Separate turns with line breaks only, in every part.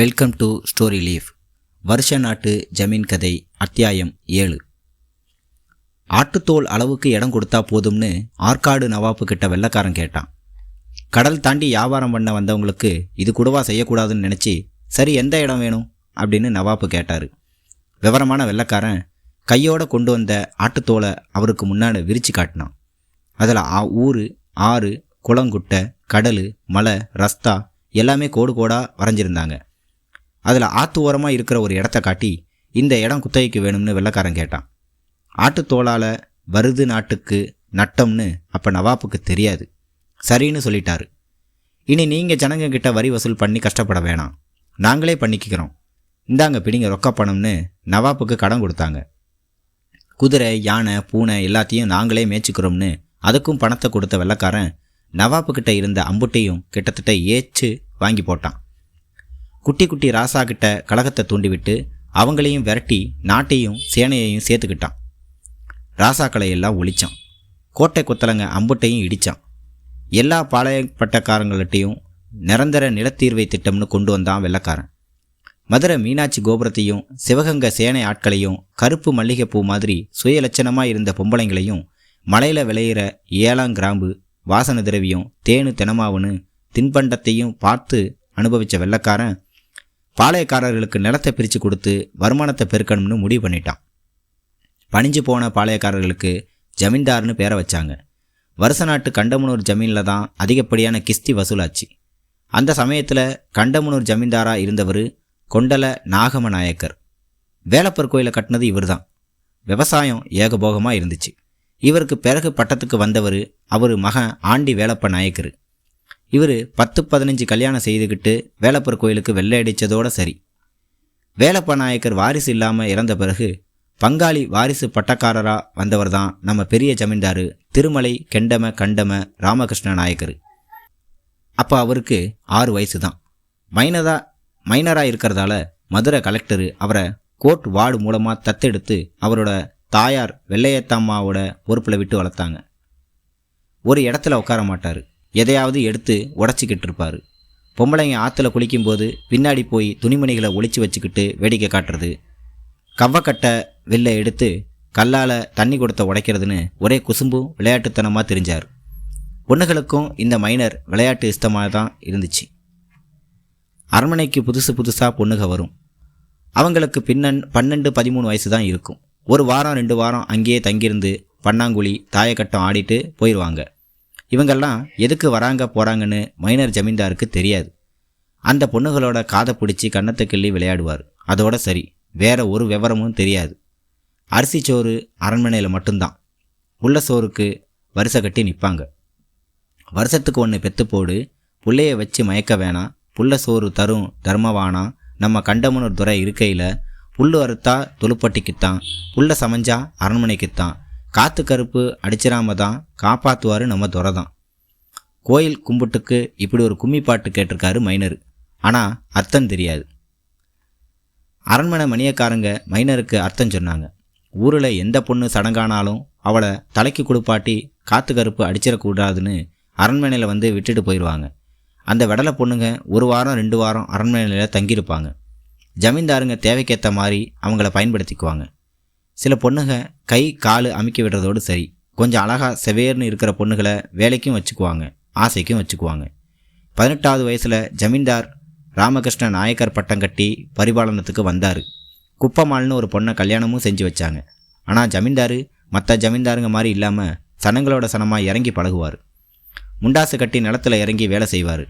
Welcome to story leaf வருஷ நாட்டு ஜமீன் கதை அத்தியாயம் ஏழு. ஆட்டுத்தோல் அளவுக்கு இடம் கொடுத்தா போதும்னு ஆற்காடு நவாப்பு கிட்ட வெள்ளக்காரன் கேட்டான். கடல் தாண்டி வியாபாரம் பண்ண வந்தவங்களுக்கு இது கூடவா செய்யக்கூடாதுன்னு நினச்சி சரி எந்த இடம் வேணும்? அப்படின்னு நவாப்பு கேட்டார். விவரமான வெள்ளக்காரன் கையோட கொண்டு வந்த ஆட்டுத்தோலை அவருக்கு முன்னாடி விரித்து காட்டினான். அதில் ஆ ஊர் ஆறு குளங்குட்டை கடல் மலை ரஸ்தா எல்லாமே கோடு கோடாக வரைஞ்சிருந்தாங்க. அதில் ஆத்து ஓரமாக இருக்கிற ஒரு இடத்த காட்டி இந்த இடம் குத்தகைக்கு வேணும்னு வெள்ளக்காரன் கேட்டான். ஆட்டுத்தோளால் வருது நாட்டுக்கு நட்டம்னு அப்போ நவாப்புக்கு தெரியாது. சரின்னு சொல்லிட்டாரு. இனி நீங்கள் ஜனங்கக்கிட்ட வரி வசூல் பண்ணி கஷ்டப்பட வேணாம். நாங்களே பண்ணிக்கிறோம் இந்தாங்க பிடிங்க ரொக்க பணம்னு நவாப்புக்கு கடன் கொடுத்தாங்க. குதிரை யானை பூனை எல்லாத்தையும் நாங்களே மேய்ச்சிக்கிறோம்னு அதுக்கும் பணத்தை கொடுத்த வெள்ளக்காரன் நவாப்புக்கிட்ட இருந்த அம்புட்டையும் கிட்டத்தட்ட ஏச்சு வாங்கி போட்டான். குட்டி குட்டி ராசா கிட்ட கழகத்தை தூண்டிவிட்டு அவங்களையும் விரட்டி நாட்டையும் சேனையையும் சேர்த்துக்கிட்டான். ராசாக்களை எல்லாம் ஒழிச்சான். கோட்டை கொத்தலங்க அம்புட்டையும் இடித்தான் எல்லா பாளையப்பட்டக்காரங்கள்ட்டையும் நிரந்தர நிலத்தீர்வை திட்டம்னு கொண்டு வந்தான் வெள்ளக்காரன். மதுரை மீனாட்சி கோபுரத்தையும் சிவகங்கை சேனை ஆட்களையும் கருப்பு மல்லிகைப்பூ மாதிரி சுயலட்சணமாக இருந்த பொம்பளைங்களையும் மலையில் விளையிற ஏழாம் கிராம்பு வாசன திரவியம் தேனு தினமாவுன்னு தின்பண்டத்தையும் பார்த்து அனுபவித்த வெள்ளக்காரன் பாளையக்காரர்களுக்கு நிலத்தை பிரித்து கொடுத்து வருமானத்தை பெருக்கணும்னு முடிவு பண்ணிட்டான். பணிஞ்சு போன பாளையக்காரர்களுக்கு ஜமீன்தார்னு பேரை வச்சாங்க. வருஷ நாட்டு கண்டமனூர் ஜமீனில் தான் அதிகப்படியான கிஸ்தி வசூலாச்சு. அந்த சமயத்தில் கண்டமனூர் ஜமீன்தாராக இருந்தவர் கொண்டல நாகம நாயக்கர் வேலப்பர் கோயிலை கட்டினது இவர் தான் விவசாயம் ஏகபோகமாக இருந்துச்சு. இவருக்கு பிறகு பட்டத்துக்கு வந்தவர் அவர் மகன் ஆண்டி வேலப்ப நாயக்கர் இவர் பத்து பதினஞ்சு கல்யாணம் செய்துக்கிட்டு வேலப்பர் கோயிலுக்கு வெள்ளை அடித்ததோடு சரி. வேலப்ப நாயக்கர் வாரிசு இல்லாமல் இறந்த பிறகு பங்காளி வாரிசு பட்டக்காரராக வந்தவர் தான் நம்ம பெரிய ஜமீன்தாரு திருமலை கெண்டம கண்டம ராமகிருஷ்ண நாயக்கர். அப்போ அவருக்கு ஆறு வயசு தான் மைனதா மைனராக இருக்கிறதால மதுரை கலெக்டரு அவரை கோர்ட் வார்டு மூலமாக தத்தெடுத்து அவரோட தாயார் வெள்ளையத்தம்மாவோட பொறுப்பில் விட்டு வளர்த்தாங்க. ஒரு இடத்துல உட்கார மாட்டார். எதையாவது எடுத்து உடச்சிக்கிட்டு இருப்பார் பொம்பளைங்க ஆற்றுல குளிக்கும்போது பின்னாடி போய் துணிமணிகளை ஒழிச்சு வச்சுக்கிட்டு வேடிக்கை காட்டுறது. கவ்வக்கட்டை வெளில எடுத்து கல்லால் தண்ணி கொடுத்த உடைக்கிறதுன்னு ஒரே குசும்பும் விளையாட்டுத்தனமாக தெரிஞ்சார். பொண்ணுகளுக்கும் இந்த மைனர் விளையாட்டு இஷ்டமாக தான் இருந்துச்சு. அரண்மனைக்கு புதுசு புதுசாக பொண்ணுக வரும். அவங்களுக்கு பின்னன் பன்னெண்டு பதிமூணு வயசு தான் இருக்கும். ஒரு வாரம் ரெண்டு வாரம் அங்கேயே தங்கியிருந்து பன்னாங்குழி தாயக்கட்டம் ஆடிட்டு போயிடுவாங்க இவங்கெல்லாம் எதுக்கு வராங்க போகிறாங்கன்னு மைனர் ஜமீன்தாருக்கு தெரியாது. அந்த பொண்ணுகளோட காதை பிடிச்சி கன்னத்தை கிள்ளி விளையாடுவார். அதோட சரி வேற ஒரு விவரமும் தெரியாது. அரிசி சோறு அரண்மனையில் மட்டும்தான். உள்ள சோறுக்கு வரிசை கட்டி நிற்பாங்க வருஷத்துக்கு ஒன்று பெத்து போடு புள்ளைய வச்சு மயக்க வேணாம் புள்ள சோறு தரும் தர்மவானா நம்ம கண்டமனூர் துறை இருக்கையில் புல் அறுத்தா தொழுப்பட்டிக்குத்தான் புல்ல சமைஞ்சா அரண்மனைக்குத்தான் காத்து கருப்பு அடிச்சிடாம தான் காப்பாற்றுவார் நம்ம துறை தான். கோயில் கும்பிட்டுக்கு இப்படி ஒரு கும்மி பாட்டு கேட்டிருக்காரு மைனர். ஆனால் அர்த்தம் தெரியாது. அரண்மனை மணியக்காரங்க மைனருக்கு அர்த்தம் சொன்னாங்க. ஊரில் எந்த பொண்ணு சடங்கானாலும் அவளை தலைக்கு குளிப்பாட்டி காத்து கருப்பு அடிச்சிடக்கூடாதுன்னு அரண்மனையில் வந்து விட்டுட்டு போயிடுவாங்க அந்த விடலை பொண்ணுங்க ஒரு வாரம் ரெண்டு வாரம் அரண்மனையில் தங்கியிருப்பாங்க. ஜமீன்தாருங்க தேவைக்கேற்ற மாதிரி அவங்கள பயன்படுத்திக்குவாங்க. சில பொண்ணுங்க கை கால் அமுக்கி விடுறதோடு சரி. கொஞ்சம் அழகாக செவேர்னு இருக்கிற பொண்ணுகளை வேலைக்கும் வச்சுக்குவாங்க ஆசைக்கும் வச்சுக்குவாங்க. பதினெட்டாவது வயசில் ஜமீன்தார் ராமகிருஷ்ண நாயக்கர் பட்டம் கட்டி பரிபாலனத்துக்கு வந்தார். குப்பமால்னு ஒரு பொண்ணை கல்யாணமும் செஞ்சு வச்சாங்க. ஆனால் ஜமீன்தார் மற்ற ஜமீன்தாருங்க மாதிரி இல்லாமல் சனங்களோட சனமாக இறங்கி பழகுவார். முண்டாசு கட்டி நிலத்தில் இறங்கி வேலை செய்வார்.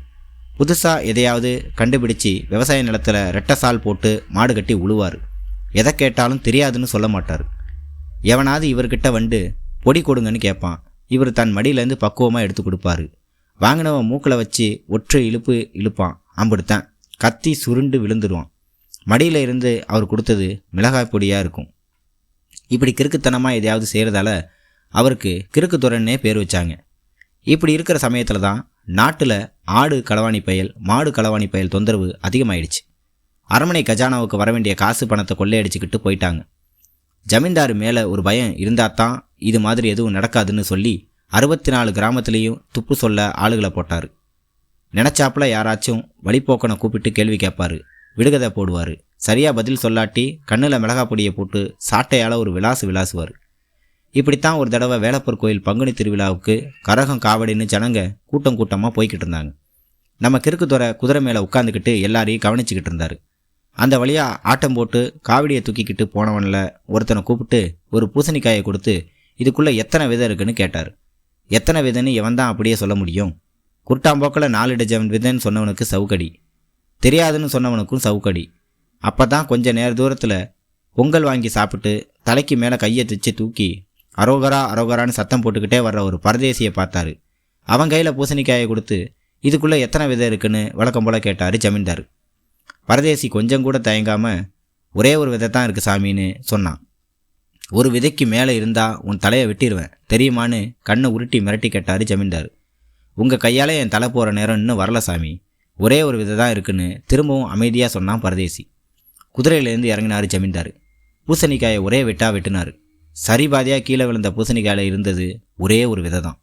புதுசாக எதையாவது கண்டுபிடிச்சி விவசாய நிலத்தில் ரெட்டசால் போட்டு மாடு கட்டி உழுவார். எதை கேட்டாலும் தெரியாதுன்னு சொல்ல மாட்டார். எவனாவது இவர்கிட்ட வந்து பொடி கொடுங்கன்னு கேட்பான் இவர் தன் மடியிலேருந்து பக்குவமாக எடுத்து கொடுப்பாரு. வாங்கினவன் மூக்கில் வச்சு ஒற்றை இழுப்பு இழுப்பான். அம்பிடுத்தான். கத்தி சுருண்டு விழுந்துருவான். மடியில் இருந்து அவர் கொடுத்தது மிளகாய் பொடியாக இருக்கும். இப்படி கிறுக்குத்தனமாக எதையாவது செய்கிறதால அவருக்கு கிறுக்கு துறன்னே பேர் வச்சாங்க. இப்படி இருக்கிற சமயத்தில் தான் நாட்டில் ஆடு களவாணி பயல் மாடு களவாணி பயல் தொந்தரவு அதிகமாயிடுச்சு. அரண்மனை கஜானாவுக்கு வர வேண்டிய காசு பணத்தை கொள்ளையடிச்சுக்கிட்டு போயிட்டாங்க. ஜமீன்தார் மேலே ஒரு பயம் இருந்தால் தான் இது மாதிரி எதுவும் நடக்காதுன்னு சொல்லி அறுபத்தி நாலு கிராமத்துலேயும் துப்பு சொல்ல ஆளுகளை போட்டார். நினச்சாப்புல யாராச்சும் வழிப்போக்கனை கூப்பிட்டு கேள்வி கேட்பாரு. விடுகதை போடுவார். சரியாக பதில் சொல்லாட்டி கண்ணில் மிளகா பொடியை போட்டு சாட்டையால் ஒரு விலாசு விளாசுவார் இப்படித்தான் ஒரு தடவை வேலப்பூர் கோயில் பங்குனி திருவிழாவுக்கு கரகம் காவடின்னு ஜனங்க கூட்டம் கூட்டமாக போய்கிட்டு இருந்தாங்க. நம்ம கிறுக்குத்துறை குதிரை மேலே உட்காந்துக்கிட்டு எல்லாரையும் கவனிச்சுக்கிட்டு இருந்தார். அந்த வழியாக ஆட்டம் போட்டு காவடியை தூக்கிக்கிட்டு போனவனில் ஒருத்தனை கூப்பிட்டு ஒரு பூசணிக்காயை கொடுத்து இதுக்குள்ளே எத்தனை விதை இருக்குன்னு கேட்டார். எத்தனை விதைன்னு எவன் தான் அப்படியே சொல்ல முடியும். குருட்டாம்போக்கில் நாலு டஜன் விதைன்னு சொன்னவனுக்கு சவுக்கடி. தெரியாதுன்னு சொன்னவனுக்கும் சவுக்கடி. அப்போ தான் கொஞ்ச நேர தூரத்தில் பொங்கல் வாங்கி சாப்பிட்டு தலைக்கு மேலே கையை தைச்சு தூக்கி அரோகரா அரோகரான்னு சத்தம் போட்டுக்கிட்டே வர்ற ஒரு பரதேசியை பார்த்தாரு. அவன் கையில் பூசணிக்காயை கொடுத்து இதுக்குள்ளே எத்தனை விதை இருக்குன்னு வழக்கம் போல் கேட்டார் ஜமீன்தார். பரதேசி கொஞ்சம் கூட தயங்காமல் ஒரே ஒரு விதை தான் இருக்குது சாமின்னு சொன்னான். ஒரு விதைக்கு மேலே இருந்தால் உன் தலையை வெட்டிடுவேன் தெரியுமான்னு கண்ணை உருட்டி மிரட்டி கேட்டார் ஜமீன்தார். உங்கள் கையால் என் தலை போகிற நேரம் இன்னும் வரல சாமி. ஒரே ஒரு விதை தான் இருக்குன்னு திரும்பவும் அமைதியாக சொன்னான் பரதேசி. குதிரையிலேருந்து இறங்கினார் ஜமீன்தார். பூசணிக்காயை ஒரே வெட்டாக வெட்டினார். சரி பாதியாக கீழே விழுந்த பூசணிக்காயில் இருந்தது ஒரே ஒரு விதை தான்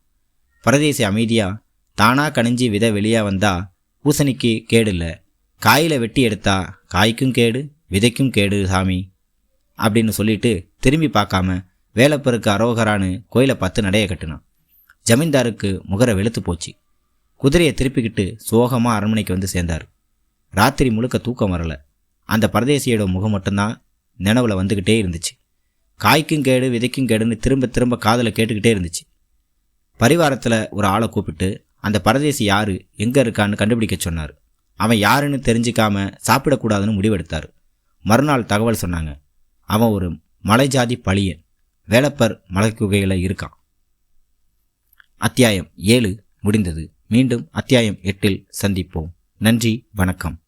பரதேசி அமைதியாக தானாக கணிஞ்சி விதை வெளியாக வந்தால் பூசணிக்கு கேடு இல்லை. காயில் வெட்டி எடுத்தா காய்க்கும் கேடு விதைக்கும் கேடு சாமி அப்படின்னு சொல்லிட்டு திரும்பி பார்க்காம வேலைப்பருக்கு அரோகரான்னு கோயிலை பார்த்து நடைய கட்டினான். ஜமீன்தாருக்கு முகர வெளுத்து போச்சு. குதிரையை திருப்பிக்கிட்டு சோகமாக அரண்மனைக்கு வந்து சேர்ந்தார். ராத்திரி முழுக்க தூக்கம் வரலை. அந்த பரதேசியோட முகம் மட்டும்தான் நினைவில் வந்துக்கிட்டே இருந்துச்சு. காய்க்கும் கேடு விதைக்கும் கேடுன்னு திரும்ப திரும்ப காதில் கேட்டுக்கிட்டே இருந்துச்சு. பரிவாரத்தில் ஒரு ஆளை கூப்பிட்டு அந்த பரதேசி யார் எங்கே இருக்கான்னு கண்டுபிடிக்க சொன்னார். அவன் யாருன்னு தெரிஞ்சிக்காம சாப்பிடக்கூடாதுன்னு முடிவெடுத்தார். மறுநாள் தகவல் சொன்னாங்க. அவன் ஒரு மலைஜாதி பழியன். வேலப்பர் மலைக்குகையில் இருக்கான். அத்தியாயம் ஏழு முடிந்தது. மீண்டும் அத்தியாயம் எட்டில் சந்திப்போம். நன்றி வணக்கம்.